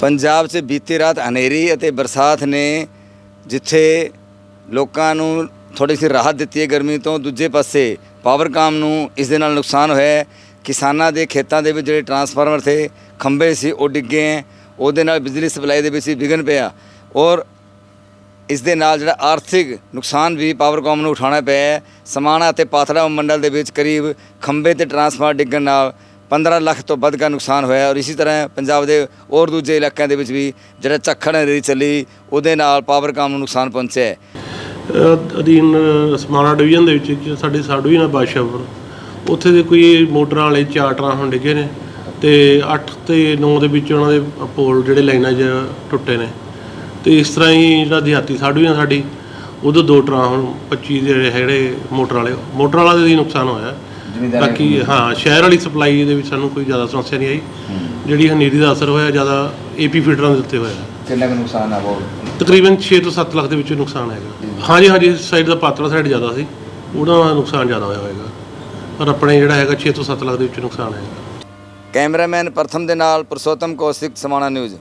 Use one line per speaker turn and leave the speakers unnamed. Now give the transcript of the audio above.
ਪੰਜਾਬ 'ਚ ਬੀਤੀ ਰਾਤ ਹਨੇਰੀ ਅਤੇ ਬਰਸਾਤ ਨੇ ਜਿੱਥੇ ਲੋਕਾਂ ਨੂੰ ਥੋੜੀ ਸੀ ਰਾਹਤ ਦਿੱਤੀ ਹੈ ਗਰਮੀ ਤੋਂ, ਦੂਜੇ ਪਾਸੇ ਪਾਵਰਕਾਮ ਨੂੰ ਇਸ ਦੇ ਨਾਲ ਨੁਕਸਾਨ ਹੋਇਆ ਕਿਸਾਨਾਂ ਦੇ ਖੇਤਾਂ ਦੇ ਵਿੱਚ ਜਿਹੜੇ ਟਰਾਂਸਫਾਰਮਰ ਥੇ, ਖੰਭੇ ਸੀ, ਉਹ ਡਿੱਗੇ ਹੈ। ਉਹਦੇ ਨਾਲ ਬਿਜਲੀ ਸਪਲਾਈ ਦੇ ਵਿੱਚ ਵੀ ਵਿਘਨ ਪਿਆ। ਔਰ ਇਸ ਦੇ ਨਾਲ ਜਿਹੜਾ ਆਰਥਿਕ ਨੁਕਸਾਨ ਵੀ ਪਾਵਰਕਾਮ ਨੂੰ ਉਠਾਉਣਾ ਪਿਆ ਸਮਾਣਾ ਅਤੇ ਪਾਥੜਾ ਮੰਡਲ ਦੇ ਵਿੱਚ ਕਰੀਬ ਖੰਭੇ ਤੇ ਟਰਾਂਸਫਾਰਮਰ ਡਿੱਗਣ ਨਾਲ 15 ਲੱਖ ਤੋਂ ਵੱਧ ਦਾ ਨੁਕਸਾਨ ਹੋਇਆ ਔਰ ਇਸੇ ਤਰ੍ਹਾਂ ਪੰਜਾਬ ਦੇ ਹੋਰ ਦੂਜੇ ਇਲਾਕਿਆਂ ਦੇ ਵਿੱਚ ਵੀ ਜਿਹੜਾ ਚੱਖਣ ਹਨੇਰੀ ਚੱਲੀ, ਉਹਦੇ ਨਾਲ ਪਾਵਰਕਾਮ ਨੂੰ ਨੁਕਸਾਨ ਪਹੁੰਚਿਆ ਹੈ।
ਅਧੀਨ ਸਮਾਣਾ ਡਿਵੀਜ਼ਨ ਦੇ ਵਿੱਚ ਸਾਡੇ ਸਾਬ ਡਿਵੀਜ਼ਨ ਆ ਬਾਦਸ਼ਾਹਪੁਰ ਉੱਥੇ ਦੇ ਕੋਈ ਮੋਟਰਾਂ ਵਾਲੇ ਚਾਰ ਟਰਾਂ ਡਿੱਗੇ ਨੇ ਤੇ 8 ਤੇ 9 ਦੇ ਵਿੱਚ ਉਹਨਾਂ ਦੇ ਪੋਲ ਜਿਹੜੇ ਲਾਈਨਾਂ 'ਚ ਟੁੱਟੇ ਨੇ। ਤੇ ਇਸ ਤਰ੍ਹਾਂ ਹੀ ਜਿਹੜਾ ਦਿਹਾਤੀ ਸਾਬ ਡਿਵੀਜ਼ਨ ਸਾਡੀ, ਉਦੋਂ ਦੋ ਟਰਾਂ ਹੁਣ 25 ਦੇ ਜਿਹੜੇ ਮੋਟਰ ਵਾਲੇ, ਮੋਟਰ ਵਾਲਾ ਦੇ ਨੁਕਸਾਨ ਹੋਇਆ। ਬਾਕੀ ਹਾਂ ਸ਼ਹਿਰ ਵਾਲੀ ਸਪਲਾਈ ਦੇ ਵਿੱਚ ਸਾਨੂੰ ਕੋਈ ਜ਼ਿਆਦਾ ਸਮੱਸਿਆ ਨਹੀਂ ਆਈ। ਜਿਹੜੀ ਹਨੇਰੀ ਦਾ ਅਸਰ ਹੋਇਆ ਜ਼ਿਆਦਾ ਏਪੀ ਫੀਡਰਾਂ ਦੇ ਉੱਤੇ ਹੋਇਆ।
ਕਿੰਨਾ ਕੁ ਨੁਕਸਾਨ ਆ ਉਹ
ਤਕਰੀਬਨ 6 ਤੋਂ 7 ਲੱਖ ਦੇ ਵਿੱਚ ਨੁਕਸਾਨ ਹੈਗਾ। ਹਾਂਜੀ ਹਾਂਜੀ ਸਾਈਡ ਦਾ ਪਾਤਲਾ ਸਾਈਡ ਜ਼ਿਆਦਾ ਸੀ। ਉਹਦਾ ਨੁਕਸਾਨ ਜ਼ਿਆਦਾ ਹੋਇਆ ਹੋਏਗਾ। ਪਰ ਆਪਣੇ ਜਿਹੜਾ ਹੈਗਾ 6 ਤੋਂ 7 ਲੱਖ ਦੇ ਵਿੱਚ ਨੁਕਸਾਨ ਹੈਗਾ।
ਕੈਮਰਾਮੈਨ ਪ੍ਰਥਮ ਦੇ ਨਾਲ ਪੁਰਸ਼ੋਤਮ ਕੌਸ਼ਿਕ ਸਮਾਣਾ ਨਿਊਜ਼।